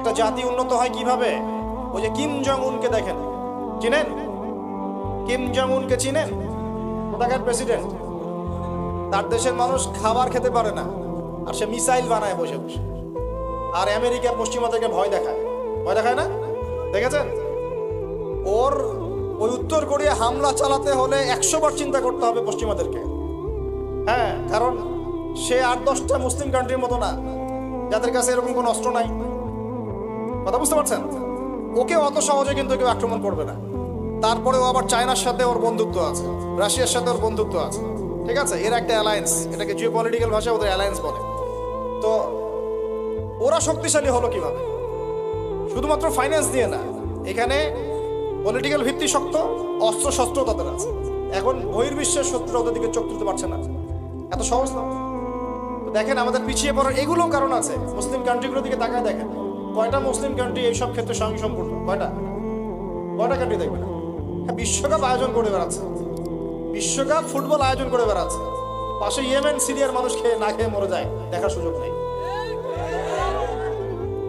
একটা জাতি উন্নত হয় কীভাবে? ওই যে কিম জং উনকে দেখেন। চিনেন? কিম জং উনকে চিনেন? কোথাকার প্রেসিডেন্ট? তার দেশের মানুষ খাবার খেতে পারে না, আর সে মিসাইল বানায় বসে বসে। আর আমেরিকা পশ্চিমাদেরকে ভয় দেখায়। ভয় দেখায় না? দেখেছেন? ওর ওই উত্তর কোরিয়া হামলা চালাতে হলে একশো বার চিন্তা করতে হবে পশ্চিমাদেরকে। হ্যাঁ কারণ সে আট দশটা মুসলিম কান্ট্রির মতো না, যাদের কাছে এরকম কোনো অস্ত্র নাই। কথা বুঝতে পারছেন? ওকে অত সহজে কিন্তু কেউ আক্রমণ করবে না। তারপরেও আবার চায়নার সাথে ওর বন্ধুত্ব আছে, রাশিয়ার সাথে ওর বন্ধুত্ব আছে। ঠিক আছে? এর একটা অ্যালায়েন্স এটাকে জিও পলিটিক্যাল ভাষায় ওদের অ্যালায়েন্স বলে। তো ওরা শক্তিশালী হলো কীভাবে? শুধুমাত্র ফাইন্যান্স দিয়ে না, এখানে পলিটিক্যাল ভিত্তি শক্ত, অস্ত্র শস্ত্র তাদের আছে। এখন বহির্বিশ্বের শত্রু ওদের দিকে চোখ তুলতে পারছে না। এত সহজ না। দেখেন, আমাদের পিছিয়ে পড়ার এগুলো কারণ আছে। মুসলিম কান্ট্রিগুলোর দিকে তাকায় দেখেন। কয়টা মুসলিম কান্ট্রি এইসব ক্ষেত্রে সঙ্গে সম্পূর্ণ কয়টা কয়টা কান্ট্রি দেখবেন হ্যাঁ বিশ্বকাপ আয়োজন করে বেড়াচ্ছে। বিশ্বকাপ ফুটবল আয়োজন করে বেড়াচ্ছে। পাশে ইয়েমেন, সিরিয়ার মানুষ খেয়ে না খেয়ে মরে যায়। দেখার সুযোগ নেই।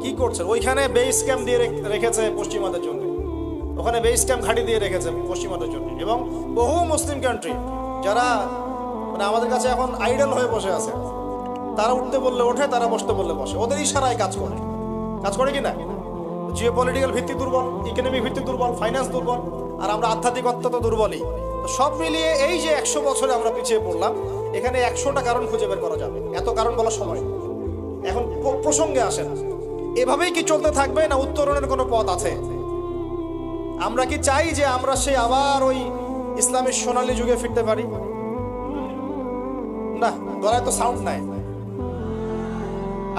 কি করছে ওইখানে বেস ক্যাম্প দিয়ে রেখেছে পশ্চিমাদের জন্য। ওখানে বেস ক্যাম্প ঘাঁটি দিয়ে রেখেছে পশ্চিমাদের জন্য। এবং বহু মুসলিম কান্ট্রি যারা মানে আমাদের কাছে এখন আইডল হয়ে বসে আছে, তারা উঠতে বললে ওঠে, তারা বসতে বললে বসে। ওদের ইশারায় কাজ করে। কাজ করে কি না জিও পলিটিক্যাল ভিত্তি দুর্বল ইকোনমিক ভিত্তি দুর্বল ফাইন্যান্স দুর্বল, আর আমরা আধ্যাত্মিকত্ব তো দুর্বলই। সব মিলিয়ে এই যে একশো বছরে আমরা পিছিয়ে পড়লাম, এখানে একশোটা কারণ খুঁজে বের করা যাবে। এত কারণ বলার সময় এখন প্র- প্রসঙ্গে আসেন। এভাবেই কি চলতে থাকবে না উত্তরণের কোনো পথ আছে? আমরা কি চাই যে আমরা সে আবার ওই ইসলামের সোনালী যুগে ফিরতে পারি? না, গলায় তো সাউন্ড নাই।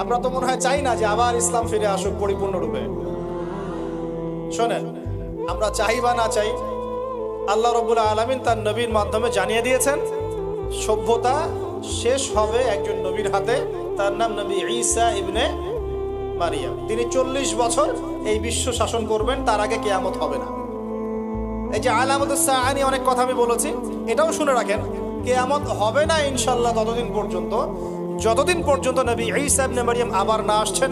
আমরা তো মনে হয় চাই না যে আবার ইসলাম ফিরে আসুক পরিপূর্ণরূপে। শোনেন, আমরা চাই বা না চাই, আল্লাহ রবুল আলমিন তার নবীর মাধ্যমে জানিয়ে দিয়েছেন, সভ্যতা শেষ হবে একজন নবীর হাতে, তার নাম নবী ঈসা ইবনে মারিয়া তিনি চল্লিশ বছর এই বিশ্ব শাসন করবেন, তার আগে কেয়ামত হবে না। এই যে আলামত সাহানি অনেক কথা আমি বলেছি, এটাও শুনে রাখেন, কেয়ামত হবে না ইনশাল্লাহ ততদিন পর্যন্ত। যতদিন পর্যন্ত নবী ঈসা ইবনে মারিয়াম আবার না আসছেন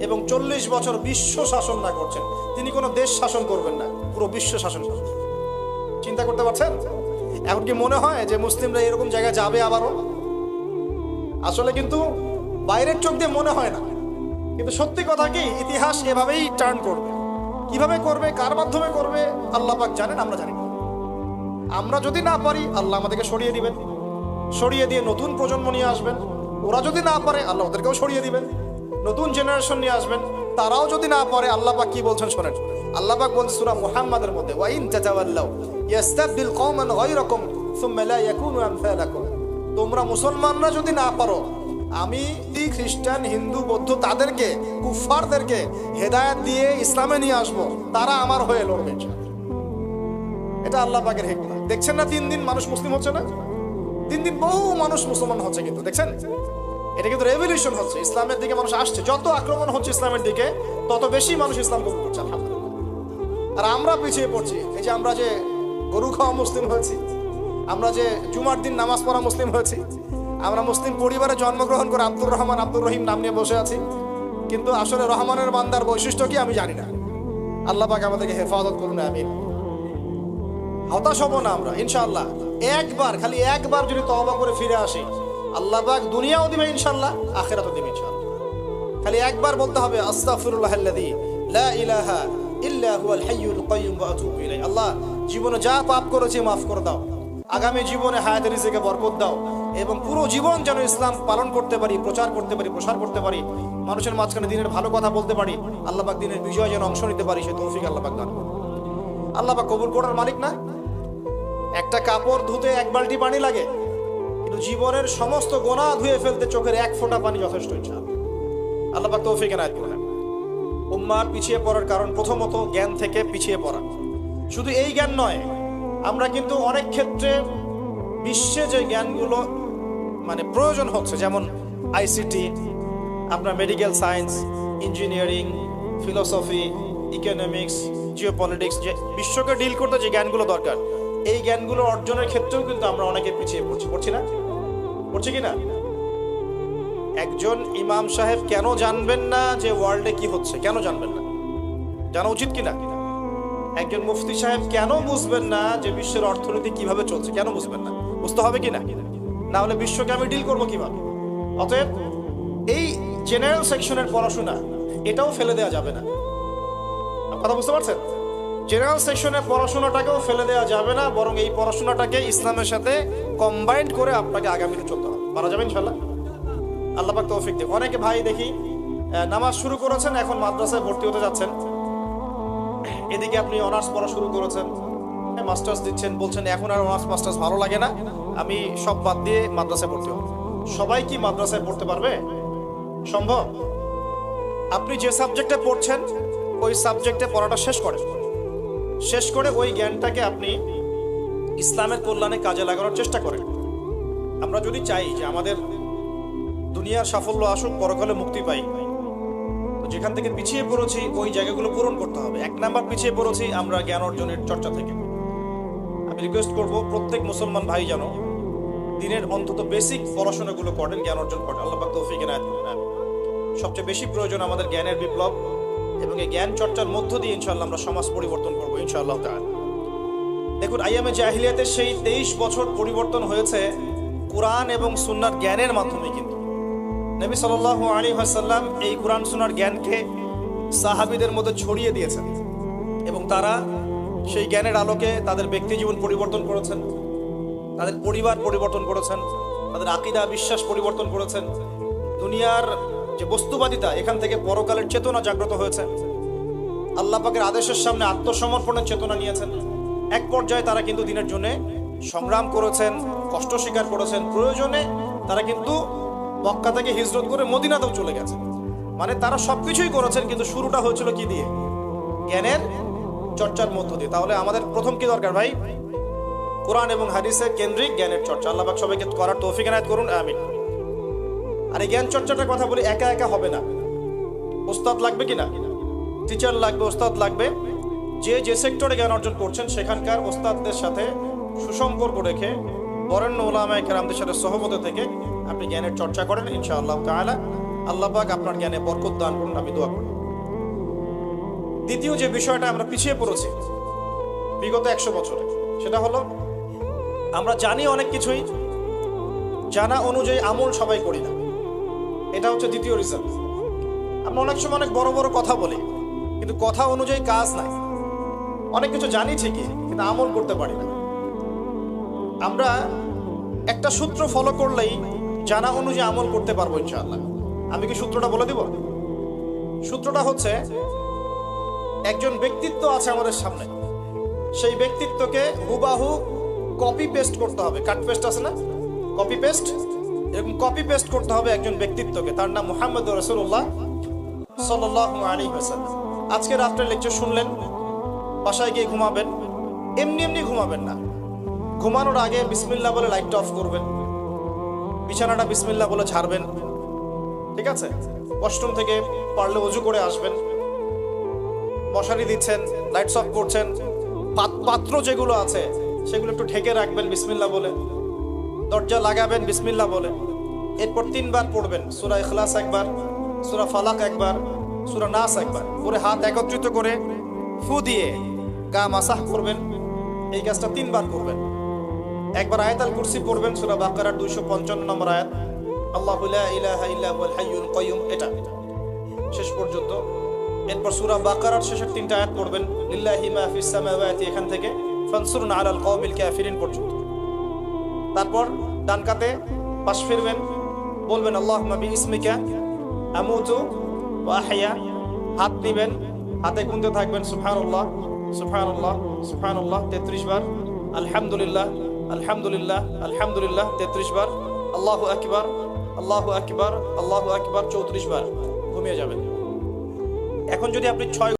এবং চল্লিশ বছর বিশ্ব শাসন না করছেন, তিনি কোনো দেশ শাসন করবেন না, পুরো বিশ্ব শাসন করবেন। চিন্তা করতে পারছেন? এখন কি মনে হয় যে মুসলিমরা এরকম জায়গায় যাবে আবারও? আসলে কিন্তু বাইরের চোখ দিয়ে মনে হয় না। কিন্তু সত্যি কথা কি, ইতিহাস এভাবেই টার্ন করবে। কীভাবে করবে, কার মাধ্যমে করবে, আল্লাহ পাক জানেন, আমরা জানি আমরা যদি না পারি, আল্লাহ আমাদেরকে সরিয়ে দিবেন। সরিয়ে দিয়ে নতুন প্রজন্ম নিয়ে আসবেন। ওরা যদি না পারে, আল্লাহ ওদেরকেও সরিয়ে দিবেন। নতুন জেনারেশন নিয়ে আসবেন, তারাও যদি না পারে, আল্লাহ পাক কি বলছেন শোনেন। আল্লাহ পাক বলছেন সূরা মুহাম্মাদের মধ্যে, ওয়াইন তাতাওয়াল্লাউ ইয়াস্তাবদিল কওমান গায়রাকুম সুম্মা লা ইয়াকুনু আমসালাকুম। তোমরা মুসলমানরা যদি না পারো, আমি খ্রিস্টান, হিন্দু, বৌদ্ধ, তাদেরকে কুফারদেরকে হেদায়েত দিয়ে ইসলামে নিয়ে আসব, তারা আমার হয়ে লড়বে এটা আল্লাহ পাকের হেকমা দেখছেন না তিন দিন মানুষ মুসলিম হচ্ছে না? তিন দিন বহু মানুষ মুসলমান হচ্ছে কিন্তু, দেখছেন? এটা কিন্তু রেভলিউশন হচ্ছে, ইসলামের দিকে মানুষ আসছে। যত আক্রমণ হচ্ছে ইসলামের দিকে, তত বেশি মানুষ ইসলাম কবুল করছে আর আমরা পিছিয়ে পড়ছি, এই যে আমরা যে গরু খাওয়া মুসলিম হয়েছি, আমরা যে জুমার দিন নামাজ পড়া মুসলিম হয়েছি, আমরা মুসলিম পরিবারে জন্মগ্রহণ করে আব্দুর রহমান, আব্দুর রহিম নাম নিয়ে বসে আছি, কিন্তু আসলে রহমানের বান্দার বৈশিষ্ট্য কি আমি জানি না। আল্লাহ পাক আমাদেরকে হেফাজত করুন আমি হতাশ হব না আমরা, ইনশাআল্লাহ। একবার, খালি একবার যদি তওবা করে ফিরে আসি, আল্লাহ পাক দুনিয়াও দিবে ইনশাআল্লাহ, আখেরাতও দিবে ইনশাআল্লাহ। খালি একবার বলতে হবে আস্তাগফিরুল্লাহ আল্লাযী লা ইলাহা ইল্লা হুয়াল হাইয়ুল কাইয়্যুম ওয়া আতুবু ইলাইহি। আল্লাহ, জীবনে যা পাপ করেছি মাফ করে দাও। আগামী জীবনে হায়াতের রিজিকে বরকত দাও এবং পুরো জীবন যেন ইসলাম পালন করতে পারি, প্রচার করতে পারি, প্রসার করতে পারি, মানুষের মাঝখানে দিনের ভালো কথা বলতে পারি, আল্লাহ পাক দিনের বিজয় যেন অংশ নিতে পারি, সে তৌফিক আল্লাহ পাক দান করুন। আল্লাহ পাক কবুল করার মালিক না? একটা কাপড় ধুতে এক বালতি পানি লাগে, কিন্তু জীবনের সমস্ত গোনা ধুয়ে ফেলতে চোখের এক ফোঁটা পানি যথেষ্ট ইচ্ছা। আল্লাহ পাক তৌফিক এনায়েত করলেন উম্মার পিছিয়ে পড়ার কারণ প্রথমত জ্ঞান থেকে পিছিয়ে পড়া। শুধু এই জ্ঞান নয়, আমরা কিন্তু অনেক ক্ষেত্রে বিশ্বে যে জ্ঞানগুলো মানে প্রয়োজন হচ্ছে, যেমন আইসিটি, আপনার medical science, engineering, philosophy, economics, geopolitics, যে বিশ্বকে ডিল করতে যে জ্ঞানগুলো দরকার এই জ্ঞানগুলো অর্জনের ক্ষেত্রেও কিন্তু আমরা অনেকে পিছিয়ে পড়ছি পড়ছি না? পড়ছি কি না? একজন ইমাম সাহেব কেন জানবেন না যে ওয়ার্ল্ডে কি হচ্ছে? কেন জানবেন না? জানা উচিত কি না? একজন মুফতি সাহেব কেন বুঝবেন না যে বিশ্বের অর্থনীতি কীভাবে চলছে? কেন বুঝবেন না? বুঝতে হবে কি না? না হলে বিশ্বকে আমি ডিল করব কীভাবে? অতএব এই জেনারেল সেকশনের পড়াশোনা, এটাও ফেলে দেওয়া যাবে না। কথা বুঝতে পারছেন? জেনারেল সেকশনে পড়াশোনাটাকেও ফেলে দেওয়া যাবে না, বরং এই পড়াশোনাটাকে ইসলামের সাথে কম্বাইন্ড করে আপনাকে আগামীতে চলতে হবে। পারা যাবে ইনশাল্লাহ আল্লাহ পাক তৌফিক দেব অনেকে ভাই দেখি নামাজ শুরু করেছেন, এখন মাদ্রাসায় ভর্তি হতে যাচ্ছেন। এদিকে আপনি অনার্স পড়া শুরু করেছেন মাস্টার্স দিচ্ছেন, বলছেন এখন আর অনার্স, মাস্টার্স ভালো লাগে না, আমি সব বাদ দিয়ে মাদ্রাসায় ভর্তি হবে। সবাই কি মাদ্রাসায় পড়তে পারবে? সম্ভব? আপনি যে সাবজেক্টে পড়ছেন, ওই সাবজেক্টে পড়াটা শেষ করেন। শেষ করে ওই জ্ঞানটাকে আপনি ইসলামের কল্যাণে কাজে লাগানোর চেষ্টা করেন। আমরা যদি চাই যে আমাদের দুনিয়ার সাফল্য আসুক, পরকালে মুক্তি পাই, তো যেখান থেকে পিছিয়ে পড়েছি, ওই জায়গাগুলো পূরণ করতে হবে। এক নাম্বার পিছিয়ে পড়েছি আমরা জ্ঞান অর্জনের চর্চা থেকে। আমি রিকোয়েস্ট করব প্রত্যেক মুসলমান ভাই যেন দিনের অন্তত বেসিক পড়াশোনাগুলো করেন, জ্ঞান অর্জন করেন। আল্লাহ তৌফিক সবচেয়ে বেশি প্রয়োজন আমাদের জ্ঞানের বিপ্লব। এবং এই জ্ঞান চর্চার মধ্য দিয়ে ইনশাআল্লাহ আমরা সমাজ পরিবর্তন করব ইনশাআল্লাহ তাআলা। দেখুন, আইয়ামে জাহিলিয়াতের সেই তেইশ বছর পরিবর্তন হয়েছে কোরআন এবং সুন্নার জ্ঞানের মাধ্যমে কিন্তু। নবী সাল্লাল্লাহু আলী হাসাল্লাম এই কোরআন সুনার জ্ঞানকে সাহাবিদের মধ্যে ছড়িয়ে দিয়েছেন এবং তারা সেই জ্ঞানের আলোকে তাদের ব্যক্তি জীবন পরিবর্তন করেছেন, তাদের পরিবার পরিবর্তন করেছেন, তাদের আকিদা, বিশ্বাস পরিবর্তন করেছেন, দুনিয়ার যে বস্তুবাদিতা এখান থেকে পরকালের চেতনা জাগ্রত হয়েছে। আল্লাহ পাকের আদেশের সামনে আত্মসমর্পণের চেতনা নিয়েছেন। এক পর্যায়ে তারা কিন্তু দিনের জন্য সংগ্রাম করেছেন, কষ্ট স্বীকার করেছেন। প্রয়োজনে তারা কিন্তু মক্কা থেকে হিজরত করে মদিনাতেও চলে গেছে মানে তারা সবকিছুই করেছেন, কিন্তু শুরুটা হয়েছিল কি দিয়ে? জ্ঞানের চর্চার মধ্য দিয়ে। তাহলে আমাদের প্রথম কি দরকার ভাই? কোরআন এবং হাদিসের কেন্দ্রিক জ্ঞানের চর্চা। আল্লাহ সবাইকে করার তৌফিক এনায়েত করুন, আমিন। আর জ্ঞান চর্চাটার কথা বলি, একা একা হবে না। ওস্তাদ লাগবে কি না টিচার লাগবে, ওস্তাদ লাগবে। যে যে সেক্টরে জ্ঞান অর্জন করছেন, সেখানকার ওস্তাদদের সাথে সুসম্পর্ক রেখে, বরেণ্য ওলামায় কেরামদের সাথে সহমত থেকে আপনি জ্ঞানের চর্চা করেন, ইনশাআল্লাহ তাআলা। আল্লাহ পাক আপনার জ্ঞানে বরকত দান করুন, আমি দোয়া করি। দ্বিতীয় যে বিষয়টা আমরা পিছিয়ে পড়েছি, বিগত একশো বছরে, সেটা হলো, আমরা জানি অনেক কিছুই, জানা অনুযায়ী আমল সবাই করি না। এটা হচ্ছে দ্বিতীয় রিজন আমরা অনেক সময় অনেক বড় বড় কথা বলি, কিন্তু কথা অনুযায়ী কাজ নাই। অনেক কিছু জানি ঠিকই, কিন্তু আমল করতে পারি না। আমরা একটা সূত্র ফলো করলেই জানা অনুযায়ী আমল করতে পারব ইনশাআল্লাহ। আমি কি সূত্রটা বলে দিব? সূত্রটা হচ্ছে, একজন ব্যক্তিত্ব আছে আমাদের সামনে। সেই ব্যক্তিত্বকে হুবাহু কপি পেস্ট করতে হবে। কাট পেস্ট আছে না? কপি পেস্ট এরকম কপি পেস্ট করতে হবে একজন ব্যক্তিত্বকে। তার নাম মোহাম্মদ রসুল্লাহ সাল্লাহ আজকে রাত্রে লেকচার শুনলেন, বাসায় গিয়ে ঘুমাবেন, এমনি এমনি ঘুমাবেন না। ঘুমানোর আগে বিসমিল্লা বলে লাইটটা অফ করবেন, বিছানাটা বিসমিল্লা বলে ছাড়বেন ঠিক আছে? ওয়াশরুম থেকে পারলে অজু করে আসবেন, মশারি দিচ্ছেন লাইটস অফ করছেন পাত- পাত্র যেগুলো আছে, সেগুলো একটু ঢেকে রাখবেন বিসমিল্লা বলে। দরজা লাগাবেন বিসমিল্লা বলে এরপর তিনবার পড়বেন, সুরা ইখলাস একবার, সুরা ফালাক একবার, সুরা নাস একবার। পরে হাত একত্রিত করে ফু দিয়ে গা মাসাহ করবেন, এই কাজটা তিনবার করবেন। একবার আয়াতাল কুরসি পড়বেন, সুরা বাকারার দুইশো পঞ্চান্ন নম্বর আয়াত। আল্লাহ কাইয়ুম, এটা। শেষ পর্যন্ত। এরপর সূরা বাকারার শেষের তিনটা আয়াত পড়বেন, লিল্লাহি মা ফিস সামাওয়াতি, এখান থেকে, ফানসুরনা আলাল কওমিল কাফিরিন পর্যন্ত। তারপর ডান কাতে পাশ ফিরবেন, বলবেন, আল্লাহুম্মা বিইসমিকা আমুতু ওয়া হাত দিবেন, হাতে গুনতে থাকবেন, সুবহানাল্লাহ সুবহানাল্লাহ সুবহানাল্লাহ 33 বার, আলহামদুলিল্লাহ আলহামদুলিল্লাহ আলহামদুলিল্লাহ 33 বার, আল্লাহু আকবার আল্লাহু আকবার আল্লাহু আকবার 34 বার, ঘুমিয়ে যাবেন। এখন যদি আপনি ছয়